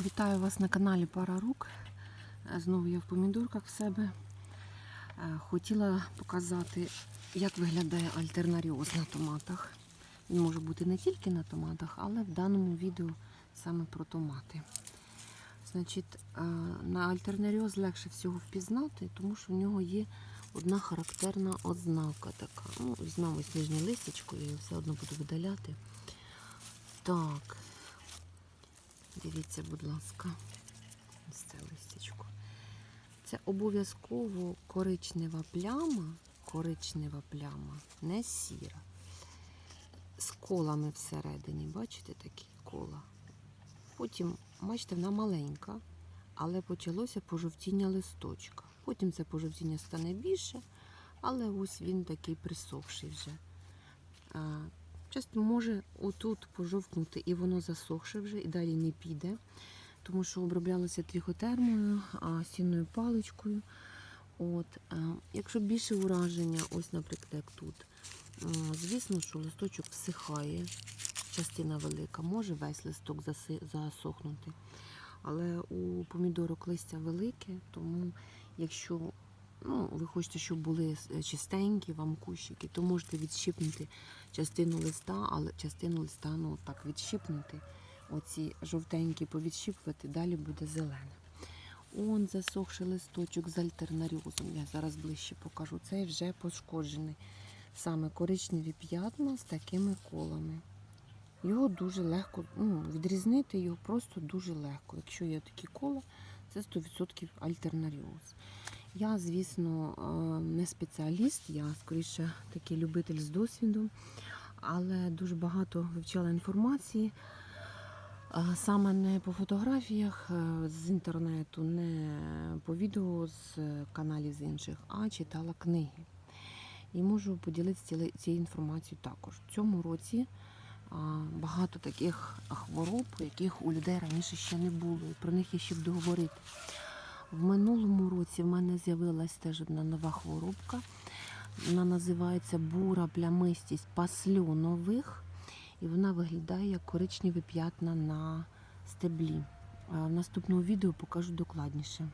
Вітаю вас на каналі Пара Рук. Знову я в помідорках в себе. Е, Хотіла показати, як виглядає альтернаріоз на томатах. Він може бути не тільки на томатах, але в даному відео саме про томати. Значить, е, на альтернаріоз легше всього впізнати, тому що в нього є одна характерна ознака така. Ну, візьмемо ось нижнє листячко, я все одно буду видаляти. Так, Дивіться, будь ласка, ось це листячко. Це обов'язково коричнева пляма, коричнева пляма, не сіра. З колами всередині, бачите такі кола. Потім, бачите, вона маленька, але почалося пожовтіння листочка. Потім це пожовтіння стане більше, але ось він такий присохший вже. Часто може отут пожовкнути і воно засохше вже і далі не піде, тому що оброблялося тріхотермою, а сінною паличкою. От, е, якщо більше ураження, ось, наприклад, як тут, звісно, що листочок всихає, частина велика, може весь листок засохнути. Але у помідорок листя велике, тому якщо ну, ви хочете, щоб були е, чистенькі вам кущики, то можете відщипнути частину листа, але частину листа ну, так відщипнути. Оці жовтенькі повідщипувати, далі буде зелене. Он засохший листочок з альтернаріозом. Я зараз ближче покажу. Цей вже пошкоджений. Саме коричневі п'ятна з такими колами. Його дуже легко, ну, відрізнити його просто дуже легко. Якщо є такі кола, це 100% альтернаріоз. Я, звісно, е, не спеціаліст, я скоріше такий любитель з досвідом, але дуже багато вивчала інформації. Саме не по фотографіях е, з інтернету, не по відео з каналів з інших, а читала книги. І можу поділитися цією інформацією також. В цьому році багато таких хвороб, яких у людей раніше ще не було. І про них я ще буду говорити. В минулому році в мене з'явилась теж одна нова хворобка. Вона називається бура плямистість пасльонових, і вона виглядає як коричневі п'ятна на стеблі. В наступному відео покажу докладніше.